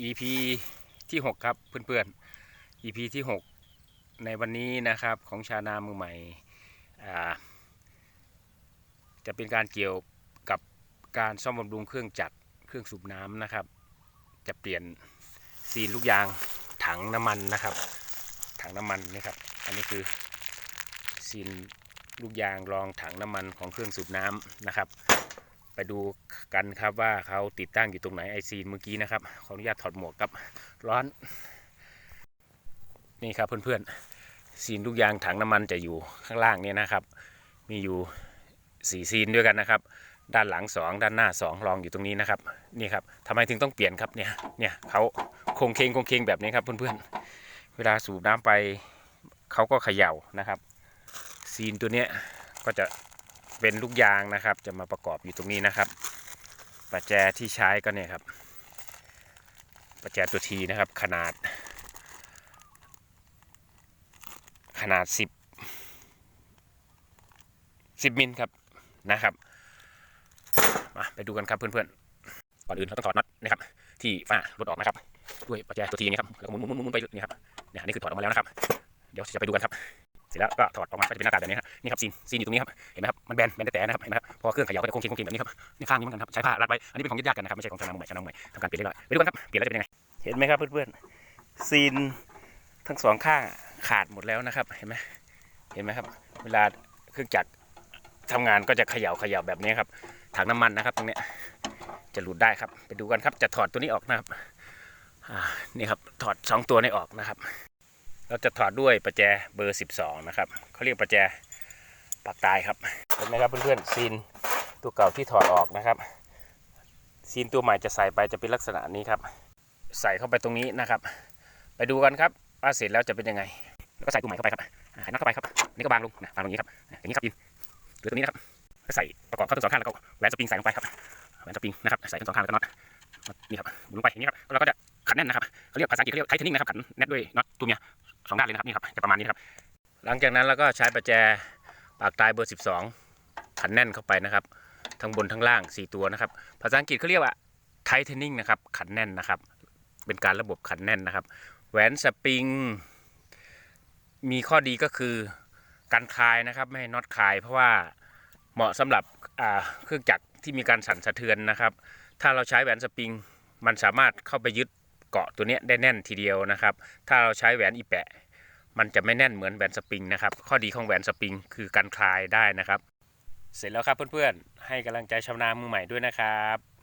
EP ที่ 6 ครับเพื่อนๆ EP ที่ 6 ในวันนี้นะครับของชานามือใหม่ จะเป็นการเกี่ยวกับการซ่อมบำรุงเครื่องจักรเครื่องสูบน้ำนะครับ จะเปลี่ยนซีนลูกยางถังน้ำมันนะครับ ถังน้ำมันนี่ครับ อันนี้คือซีนลูกยางรองถังน้ำมันของเครื่องสูบน้ำนะครับ ไปดูกันครับว่าเขาติดตั้งอยู่ตรงไหนไอซีนเมื่อกี้นะครับ ขออนุญาตถอดหมวกกับร้อน นี่ครับเพื่อนๆซีนลูกยางถังน้ำมันจะอยู่ข้างล่างเนี่ยนะครับ มีอยู่สี่ซีนด้วยกันนะครับ ด้านหลังสองด้านหน้าสองรองอยู่ตรงนี้นะครับ นี่ครับทำไมถึงต้องเปลี่ยนครับเนี่ยเนี่ยเขาคงเคงคงเคงแบบนี้ครับเพื่อนๆ เวลาสูบน้ำไปเขาก็เขย่านะครับ ซีนตัวเนี้ยก็จะ เป็นลูกยางนะครับ จะมาประกอบอยู่ตรงนี้นะครับประแจที่ใช้ก็เนี่ยครับประแจตัวทีนะครับ ขนาด ขนาด 10 10มิลครับนะครับมาไปดูกันครับเพื่อนๆก่อนอื่นเราต้องถอดน็อตนะครับ ที่ฝ้ารถออกนะครับ ด้วยประแจตัวทีนี้ครับแล้วก็หมุนหมุนหมุนหมุนไปนี่ครับเนี่ยนนี้คือถอดออกมาแล้วนะครับ เดี๋ยวจะไปดูกันครับ ร็จแล้วก็ถอดออกมาก็จะเป็นหน้าตาแบบนี้ครับนี่ครับซีนซีนอยู่ตรงนี้ครับเห็นไหมครับมันแบนแบนแต่ๆนะครับเห็นไหมครับพอเครื่องเขย่าก็จะโค้งเคงโค้งเคงแบบนี้ครับนี่ข้างนี้เหมือนกันครับใช้ผ้ารัดไว้อันนี้เป็นของญาติๆกันนะครับไม่ใช่ของชาวนาใหม่ชาวนาใหม่ทำการเปลี่ยนเรียบร้อยไปดูกันครับเปลี่ยนแล้วจะเป็นยังไงเห็นไหมครับเพื่อนๆซีนทั้งสองข้างขาดหมดแล้วนะครับเห็นไหมเห็นไหมครับเวลาเครื่องจักรทำงานก็จะเขย่าเขย่าแบบนี้ครับถังน้ำมันนะครับตรงนี้จะหลุดได้ครับไปดูกันครับจะถอดตัวนี้ออกนะครับนี่ครับถอดสองตัวนี้ออกนะครับ เราจะถอดด้วยประแจเบอร์ 12 นะครับเขาเรียกประแจปากตายครับเห็นไหมครับเพื่อนๆซีนตัวเก่าที่ถอดออกนะครับ ซีนตัวใหม่จะใส่ไปจะเป็นลักษณะนี้ครับ ใส่เข้าไปตรงนี้นะครับ ไปดูกันครับว่าเสร็จแล้วจะเป็นยังไง แล้วก็ใส่ตัวใหม่เข้าไปครับอ่าใส่น็อตเข้าไปครับนี่ก็บางลงนะบางลงอย่างนี้ครับอย่างนี้ครับยินหรือตรงนี้นะครับก็ใส่ประกอบเข้าทั้งสองข้างแล้วก็แหวนสปริงใส่ลงไปครับแหวนสปริงนะครับใส่ทั้งสองข้างแล้วก็น็อตน็อตนี่ครับลงไปอย่างนี้ครับแล้วเราก็จะขันแน่นนะครับเขาเรียกภาษาอังกฤษเขาเรียกไทเทนิ่งนะครับขันแน่นด้วยน็อตตัวเมีย สองด้านเลยนะครับนี่ครับจะประมาณนี้ครับ หลังจากนั้นเราก็ใช้ประแจปากตายเบอร์ 12 ขันแน่นเข้าไปนะครับ ทั้งบนทั้งล่าง 4 ตัวนะครับ ภาษาอังกฤษเขาเรียกว่า tightening นะครับ ขันแน่นนะครับ เป็นการระบบขันแน่นนะครับ แหวนสปริง มีข้อดีก็คือการคลายนะครับ ไม่ให้น็อตคลาย เพราะว่าเหมาะสำหรับเครื่องจักรที่มีการสั่นสะเทือนนะครับ ถ้าเราใช้แหวนสปริง มันสามารถเข้าไปยึด เกาะตัวนี้ได้แน่นทีเดียวนะครับ ถ้าเราใช้แหวนอีแปะ มันจะไม่แน่นเหมือนแหวนสปริงนะครับ ข้อดีของแหวนสปริงคือการคลายได้นะครับ เสร็จแล้วครับเพื่อนๆ ให้กำลังใจชาวนามือใหม่ด้วยนะครับ